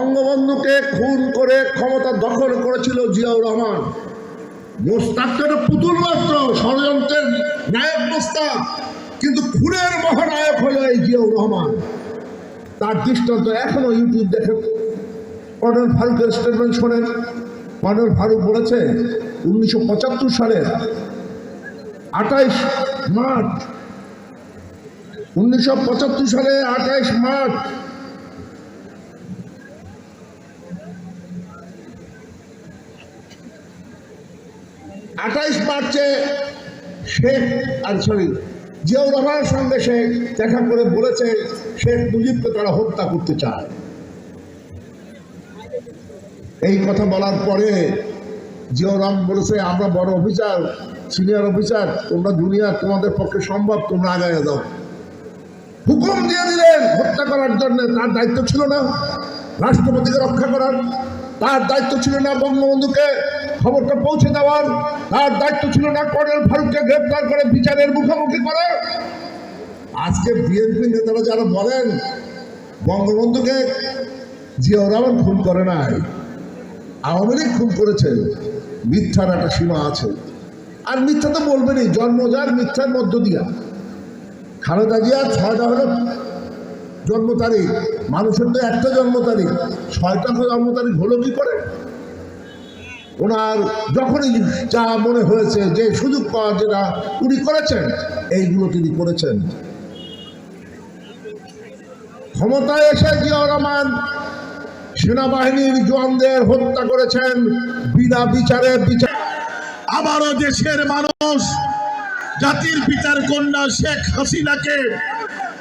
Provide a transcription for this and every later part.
বঙ্গবন্ধুকে খুন করে ক্ষমতা দখল করেছিল জিয়াউর রহমান। মোস্তাক তো একটা পুতুল মাত্র, ষড়যন্ত্রের নায়ক মোস্তাক, কিন্তু খুনের মহানায়ক হলো এই জিয়াউর রহমান। তার দৃষ্টান্ত এখনও ইউটিউব দেখে। কর্নেল ফারুকের স্টেটমেন্ট শোনেন। কর্নেল ফারুক বলেছে, উনিশশো পঁচাত্তর আঠাইশ মার্চ, উনিশশো পঁচাত্তর সালে আঠাইশ মার্চ আঠাইশ মার্চে শেখ আর সরি জিয়াউর রহমানের সঙ্গে সে দেখা করে বলেছে শেখ মুজিবকে তারা হত্যা করতে চায়। এই কথা বলার পরে জিয়াউর রহমান বলেছে, আমরা বড় অফিসার, সিনিয়র অফিসার, তোমরা দুনিয়া তোমাদের পক্ষে সম্ভব, তোমরা আগায় দাও হুকুম দিয়ে দিলেন হত্যা করার জন্য, তার দায়িত্ব ছিল না। রাষ্ট্রপতিকে রক্ষা করার, তার দায়িত্ব ছিল না বঙ্গবন্ধুকে। খবরটা পৌঁছে দেওয়ার তার দায়িত্ব ছিল না কর্নেল ফারুককে গ্রেপ্তার করে বিচারের মুখোমুখি করার আজকে বিএনপি নেতারা যারা বলেন, বঙ্গবন্ধুকে জিয়াউর রহমান খুন করে নাই, আওয়ামী লীগ খুন করেছে, মিথ্যার একটা সীমা আছে। আর মিথ্যা তো বলবেনই জন্মজার মিথ্যার মধ্য দিয়া। খালেদা জিয়ার ছয়টা হলো জন্ম তারিখ, মানুষের তো একটা জন্ম তারিখ, ছয়টা জন্ম তারিখ হলো কি করে? ওনার যখনই যা মনে হয়েছে, যে সুযোগ পাওয়া যেটা উনি করেছেন, এইগুলো তিনি করেছেন। ক্ষমতায় এসে জিয়াউর রহমান সেনাবাহিনীর জওয়ানদের হত্যা করেছেন, বিনা বিচারে বিচার আবারও দেশের মানুষ, জাতির পিতার কন্যা শেখ হাসিনাকে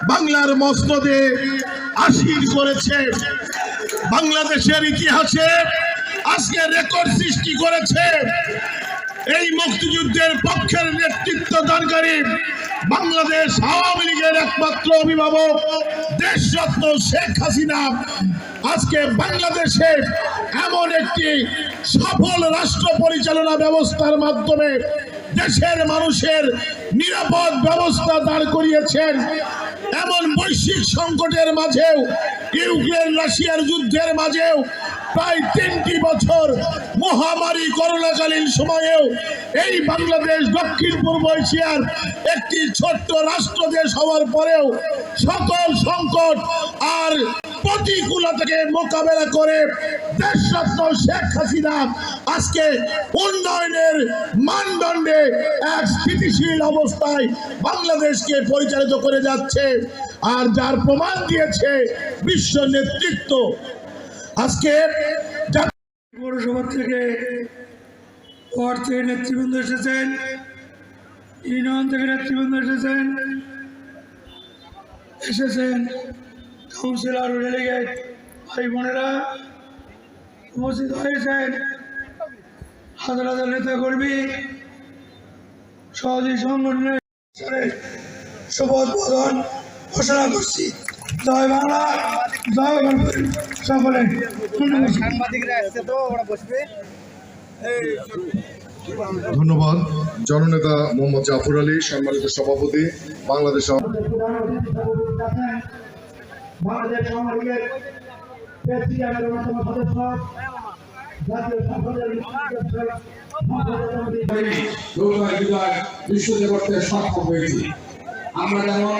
বাংলার মসনদে আসীন করেছে। বাংলাদেশের ইতিহাসে আজকে রেকর্ড সৃষ্টি করেছে। এই মুক্তিযুদ্ধের পক্ষের নেতৃত্ব দানকারী বাংলাদেশ আওয়ামী লীগের একমাত্র অভিভাবক, দেশরত্ন শেখ হাসিনা। আজকে বাংলাদেশে এমন একটি সফল রাষ্ট্র পরিচালনা ব্যবস্থার মাধ্যমে দেশের মানুষের নিরাপদ ব্যবস্থা দাঁড় করিয়েছেন। এমন বৈশ্বিক সংকটের মাঝেও ইউক্রেন রাশিয়ার যুদ্ধের মাঝেও প্রায় তিনটি বছর মহামারী করোনাকালীন সময়েও এই বাংলাদেশ, দক্ষিণ পূর্ব এশিয়ার একটি ছোট্ট রাষ্ট্র দেশ হওয়ার পরেও সকল সংকট আর প্রতিকূলতাকে মোকাবেলা করে দেশরত্ন শেখ হাসিনা আজকে উন্নয়নের মানদণ্ডে এক স্থিতিশীল অবস্থায় বাংলাদেশকে পরিচালিত করে যাচ্ছে। আর যার প্রমাণ দিয়েছে বিশ্ব নেতৃত্ব আজকে পৌরসভা থেকে ওয়ার্ড থেকে নেতৃবৃন্দ এসেছেন, ইউনিয়ন থেকে নেতৃবৃন্দ এসেছেন এসেছেন কাউন্সিলর ডেলিগেট ভাই বোনেরা উপস্থিত হয়েছেন। হাজার হাজার নেতা কর্মী সহযোগী সংগঠনের শপথ বোধন ঘোষণা করছি। জয় বাংলা জয় সকলে ধন্যবাদ সাংবাদিকরা আসছে তো ওরা বসবে। ধন্যবাদ। জননেতা মোহাম্মদ জাফর আলী সম্মানিত সভাপতি বাংলাদেশ বিশ্বজে করতে সক্ষম হয়েছি আমরা যেমন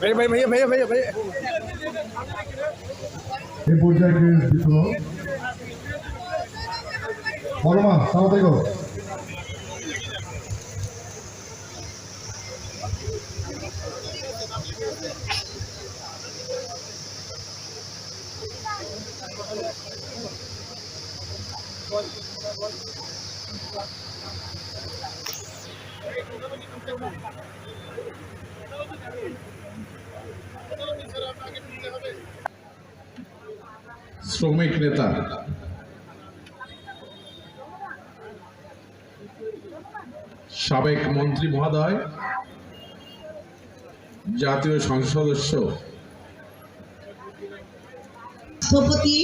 ভাই ভাই भैया भैया भैया ভাইয়া এই পর্যায়ে দিত বলমা সালাম আলাইকুম। শ্রমিক নেতা। সাবেক মন্ত্রী মহোদয় জাতীয় সংসদ সদস্য। রাষ্ট্রপতি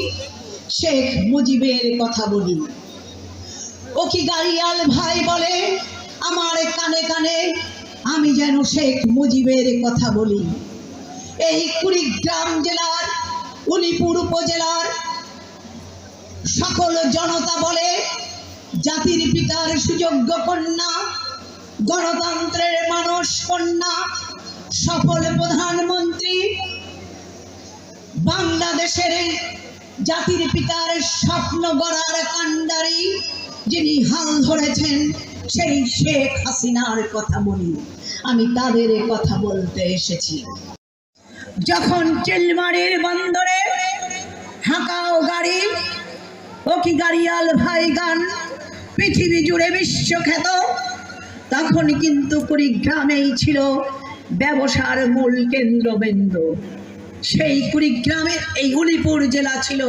শেখ মুজিবের কথা বলি। ও কি গাড়িয়াল ভাই বলে, আমার কানে কানে আমি যেন শেখ মুজিবের কথা বলি। এই কুড়িগ্রাম জেলার উলিপুর উপজেলার সকল জনতা বলে, জাতির পিতার সুযোগ্য কন্যা, গণতন্ত্রের মানুষ কন্যা, সফল প্রধানমন্ত্রী বাংলাদেশের জাতির পিতার স্বপ্ন গড়ার কাণ্ডারি যিনি হাল ধরেছেন সেই শেখ হাসিনার কথা বলি আমি তাদের কথা বলতে এসেছি। যখন চিলমারির বন্দরে হাঁকাও গাড়ি, ও কি গাড়িয়াল ভাই গান, পৃথিবী জুড়ে বিশ্বখ্যাত তখন কিন্তু কুড়িগ্রামেই ছিল ব্যবসার মূল কেন্দ্রবিন্দু। সেই কুড়িগ্রামের এই উলিপুর জেলা ছিল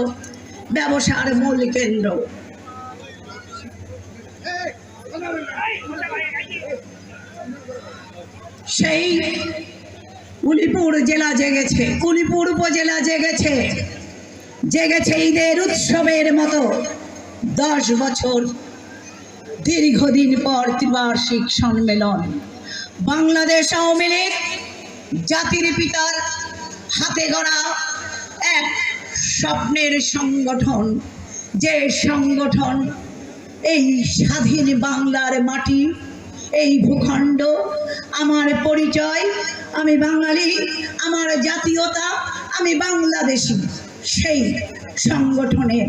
ব্যবসার মূল কেন্দ্র। সেই উলিপুর জেলা জেগেছে উলিপুর উপজেলা জেগেছে জেগেছে ঈদের উৎসবের মতো। দশ বছর দীর্ঘদিন পর ত্রিবার্ষিক সম্মেলন। বাংলাদেশ আওয়ামী লীগ জাতির পিতার হাতে গড়া এক স্বপ্নের সংগঠন। যে সংগঠন, এই স্বাধীন বাংলার মাটি, এই ভূখণ্ড, আমার পরিচয়, আমি বাঙালি, আমার জাতীয়তা, আমি বাংলাদেশি, সেই সংগঠনের